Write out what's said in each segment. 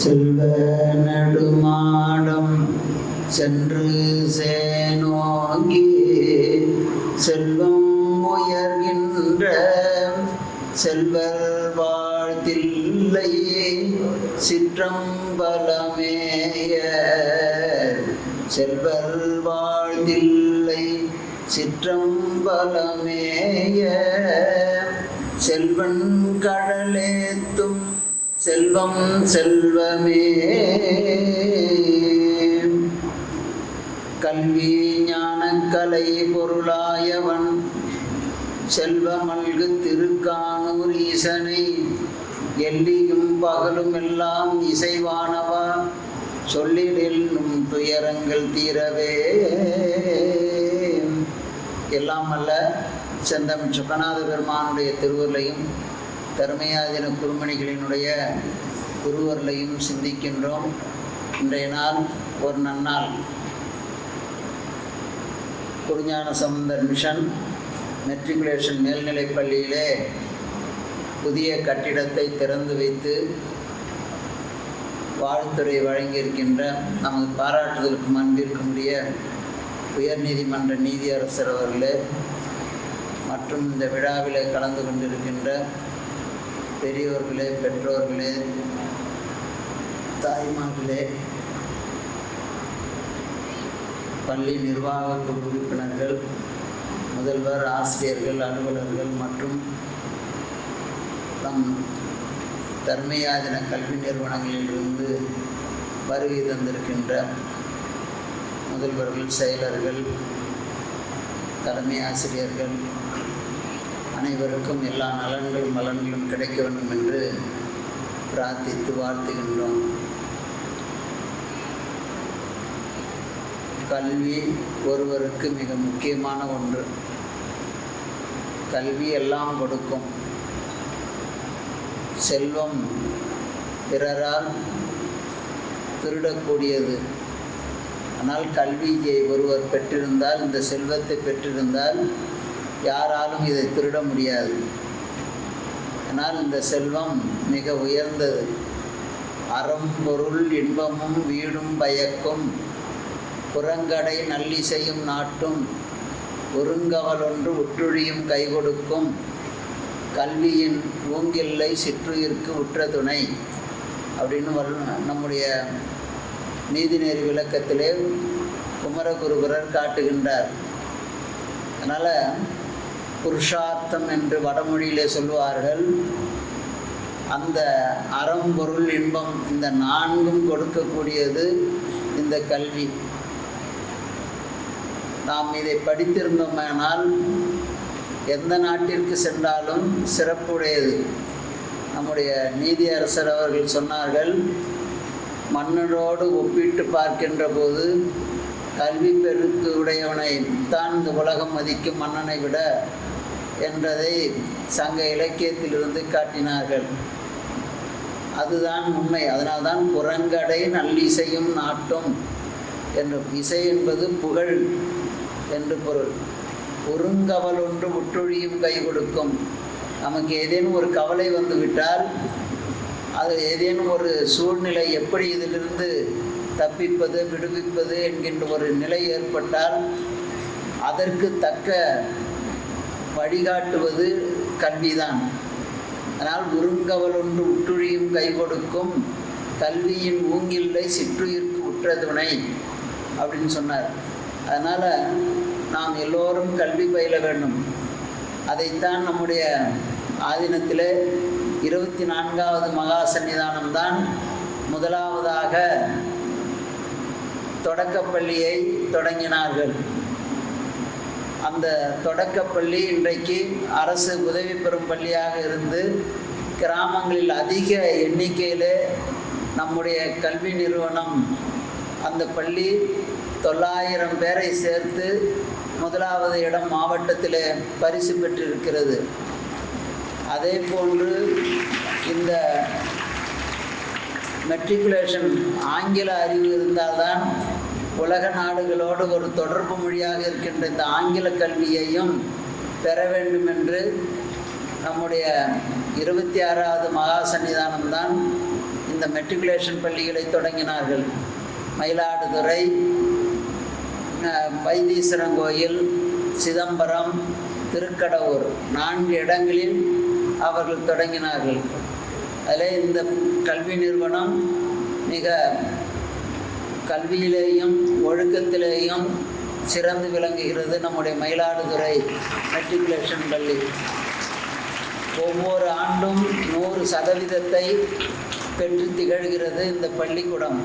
செல்வ நடுமாடம் சென்று சேனோங்கி செல்வம் உயர்கின்ற செல்வர் வாழ்த்தில்லை சிற்றம்பலமேய செல்வர் வாழ்த்தில்லை. சிற்றம்பலமேய செல்வன் கடலே செல்வம் செல்வமே. கல்வி ஞானக்கலை பொருளாயவன் செல்வமல்கு திருக்கானூர் ஈசனை. எல்லியும் பகலும் எல்லாம் இசைவானவா? சொல்லிடில் நும் துயரங்கள் தீரவே. எல்லாம் அல்ல செந்தம் சுகநாத பெருமானுடைய திருவுருளையும் தருமையாதின குருமணிகளினுடைய குருவர்களையும் சிந்திக்கின்றோம். இன்றைய நாள் ஒரு நன்னாள். குருஞான சம்பந்தர் மிஷன் மெட்ரிகுலேஷன் மேல்நிலைப் பள்ளியிலே புதிய கட்டிடத்தை திறந்து வைத்து வாழ்த்துறை வழங்கியிருக்கின்ற நமது பாராட்டுதலுக்கு அன்பிற்குரிய உயர்நீதிமன்ற நீதியரசர் அவர்களே மற்றும் இந்த விழாவில் கலந்து கொண்டிருக்கின்ற பெரியோர்களே பெற்றோர்களே தாய்மார்களே பள்ளி நிர்வாக உறுப்பினர்கள் முதல்வர் ஆசிரியர்கள் அலுவலர்கள் மற்றும் நம் தர்மயாதின கல்வி நிறுவனங்களிலிருந்து வருகை தந்திருக்கின்ற முதல்வர்கள் செயலர்கள் தலைமை ஆசிரியர்கள் அனைவருக்கும் எல்லா நலன்களும் மலன்களும் கிடைக்க வேண்டும் என்று பிரார்த்தித்து வாழ்த்துகின்றோம். கல்வி ஒருவருக்கு மிக முக்கியமான ஒன்று. கல்வி எல்லாம் கொடுக்கும். செல்வம் பிறரால் திருடக்கூடியது. ஆனால் கல்வியை ஒருவர் பெற்றிருந்தால் இந்த செல்வத்தை பெற்றிருந்தால் யாராலும் இதை திருட முடியாது. ஆனால் இந்த செல்வம் மிக உயர்ந்தது. அறம் பொருள் இன்பமும் வீடும் பயக்கும் புறங்கடை நல்லிசையும் நாட்டும் ஒருங்கவலொன்று உற்றுழியும் கை கொடுக்கும் கல்வியின் ஊங்கில்லை சிற்றுயிர்க்கு உற்ற துணை. அப்படின்னு நம்முடைய நீதிநெறி விளக்கத்திலே குமரகுருபரர் காட்டுகின்றார். அதனால் புருஷார்த்தம் என்று வடமொழியிலே சொல்வார்கள் அந்த அறம் பொருள் இன்பம் இந்த நான்கும் கொடுக்கக்கூடியது இந்த கல்வி. நாம் இதை படித்திருந்தோமானால் எந்த நாட்டிற்கு சென்றாலும் சிறப்புடையது. நம்முடைய நீதியரசர் அவர்கள் சொன்னார்கள் மன்னரோடு ஒப்பிட்டு பார்க்கின்ற போது கல்வி பெருக்கு உடையவனை தான் இந்த உலகம் மதிக்கும் மன்னனை விட என்றதை சங்க இலக்கியத்திலிருந்து காட்டினார்கள். அதுதான் உண்மை. அதனால்தான் புறங்கடை நல்லிசையும் நாட்டும் என்று இசை என்பது புகழ். என்று பொருள். ஒருங்கவல் ஒன்று உற்றொழியும் கை கொடுக்கும். நமக்கு ஏதேனும் ஒரு கவலை வந்து விட்டால் அது ஏதேனும் ஒரு சூழ்நிலை எப்படி இதிலிருந்து தப்பிப்பது விடுவிப்பது என்கின்ற ஒரு நிலை ஏற்பட்டால் அதற்கு தக்க வழிகாட்டுவது கல்விதான். அதனால் உருங்கவல் ஒன்று உற்றுழியும் கை கொடுக்கும். கல்வியின் ஊங்கில்லை சிற்றுயிர்க்கு உற்ற துணை அப்படின்னு சொன்னார். அதனால் நாம் எல்லோரும் கல்வி பயில வேண்டும். அதைத்தான் நம்முடைய ஆதீனத்தில் இருபத்தி நான்காவது மகா சன்னிதானம்தான் முதலாவதாக தொடக்கப்பள்ளியை தொடங்கினார்கள். அந்த தொடக்கப்பள்ளி இன்றைக்கு அரசு உதவி பெறும் பள்ளியாக இருந்து கிராமங்களில் அதிக எண்ணிக்கையில் நம்முடைய கல்வி நிறுவனம் அந்த பள்ளி தொள்ளாயிரம் பேரை சேர்த்து முதலாவது இடம் மாவட்டத்தில் பரிசு பெற்றிருக்கிறது. அதே போன்று இந்த மெட்ரிகுலேஷன் ஆங்கில அறிவு இருந்தால்தான் உலக நாடுகளோடு ஒரு தொடர்பு மொழியாக இருக்கின்ற இந்த ஆங்கில கல்வியையும் பெற வேண்டும் என்று நம்முடைய இருபத்தி ஆறாவது மகா சன்னிதானம்தான் இந்த மெட்ரிகுலேஷன் பள்ளிகளை தொடங்கினார்கள். மயிலாடுதுறை அஹ், வைத்தீஸ்வரன் கோயில் சிதம்பரம் திருக்கடவுர் நான்கு இடங்களில் அவர்கள் தொடங்கினார்கள். அதில் இந்த கல்வி நிறுவனம் மிக கல்வியிலேயும் ஒழுக்கத்திலேயும் சிறந்து விளங்குகிறது நம்முடைய மயிலாடுதுறை மெட்ரிகுலேஷன் பள்ளி. ஒவ்வொரு ஆண்டும் நூறு சதவீதத்தை பெற்று திகழ்கிறது இந்த பள்ளிக்கூடம்.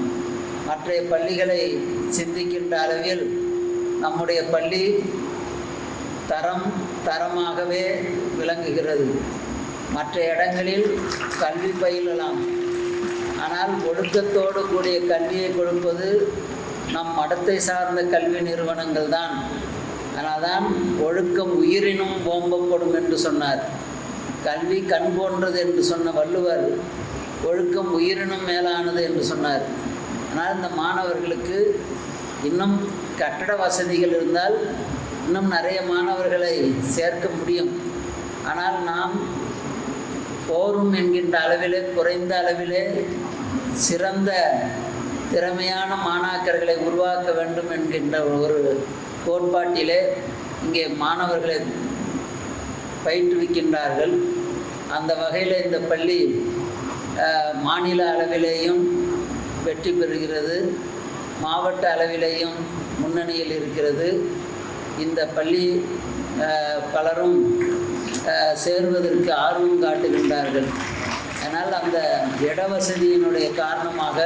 மற்றைய பள்ளிகளை சிந்திக்கின்ற அளவில் நம்முடைய பள்ளி தரம் தரமாகவே விளங்குகிறது. மற்ற இடங்களில் கல்வி பயிலலாம். ஆனால் ஒழுக்கத்தோடு கூடிய கல்வியை கொடுப்பது நம் மடத்தை சார்ந்த கல்வி நிறுவனங்கள் தான். அதனால்தான் ஒழுக்கம் உயிரினும் ஓம்பப்படும் என்று சொன்னார். கல்வி கண் போன்றது என்று சொன்ன வள்ளுவர் ஒழுக்கம் உயிரினும் மேலானது என்று சொன்னார். ஆனால் இந்த மாணவர்களுக்கு இன்னும் கட்டட வசதிகள் இருந்தால் இன்னும் நிறைய மாணவர்களை சேர்க்க முடியும். ஆனால் நாம் போரும் என்கின்ற அளவிலே குறைந்த அளவிலே சிறந்த திறமையான மாணாக்கர்களை உருவாக்க வேண்டும் என்கின்ற ஒரு கோட்பாட்டிலே இங்கே மாணவர்களை பயிற்றுவிக்கின்றார்கள். அந்த வகையில் இந்த பள்ளி மாநில அளவிலேயும் வெற்றி பெறுகிறது. மாவட்ட அளவிலேயும் முன்னணியில் இருக்கிறது. இந்த பள்ளி பலரும் சேர்வதற்கு ஆர்வம் காட்டுகின்றார்கள். அதனால் அந்த இட வசதியினுடைய காரணமாக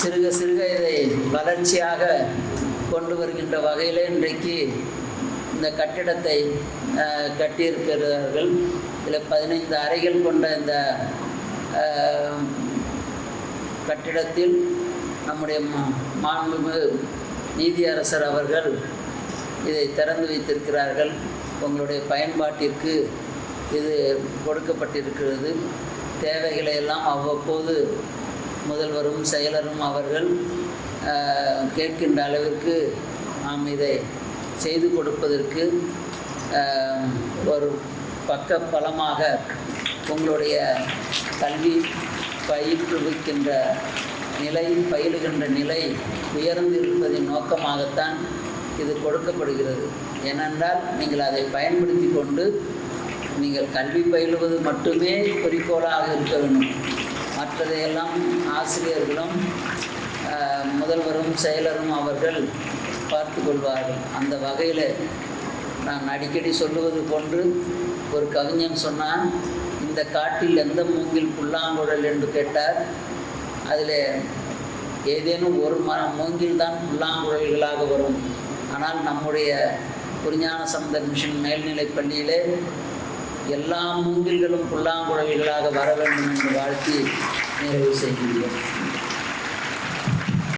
சிறுக சிறுக இதை வளர்ச்சியாக கொண்டு வருகின்ற வகையில் இன்றைக்கு இந்த கட்டிடத்தை கட்டியிருக்கிறார்கள். இதில் பதினைந்து அறைகள் கொண்ட இந்த கட்டிடத்தில் நம்முடைய மா- மாண்புமிகு நீதியரசர் அவர்கள் இதை திறந்து வைத்திருக்கிறார்கள். உங்களுடைய பயன்பாட்டிற்கு இது கொடுக்கப்பட்டிருக்கிறது. தேவைகளை எல்லாம் அவ்வப்போது முதல்வரும் செயலரும் அவர்கள் கேட்கின்ற அளவிற்கு நாம் இதை செய்து கொடுப்பதற்கு ஒரு பக்க பலமாக உங்களுடைய கல்வி பயிற்றுவிக்கின்ற நிலை பயிலுகின்ற நிலை உயர்ந்திருப்பதின் நோக்கமாகத்தான் இது கொடுக்கப்படுகிறது. ஏனென்றால் நீங்கள் அதை பயன்படுத்தி கொண்டு நீங்கள் கல்வி பயிலுவது மட்டுமே குறிக்கோளாக இருக்க வேண்டும். மற்றதையெல்லாம் ஆசிரியர்களும் முதல்வரும் செயலரும் அவர்கள் பார்த்து கொள்வார்கள். அந்த வகையில் நான் அடிக்கடி சொல்லுவது போன்று ஒரு கவிஞன் சொன்னான் இந்த காட்டில் எந்த மூங்கில் புல்லாங்குழல் என்று கேட்டார். அதில் ஏதேனும் ஒரு ம மூங்கில் தான் புல்லாங்குழல்களாக வரும். ஆனால் நம்முடைய குறிஞான சம்பந்தர் மிஷன் மேல்நிலைப் பள்ளியிலே எல்லா மூங்கில்களும் புல்லாங்குழல்களாக வர வேண்டும் என்று வாழ்த்தி நிறைவு செய்கின்றோம்.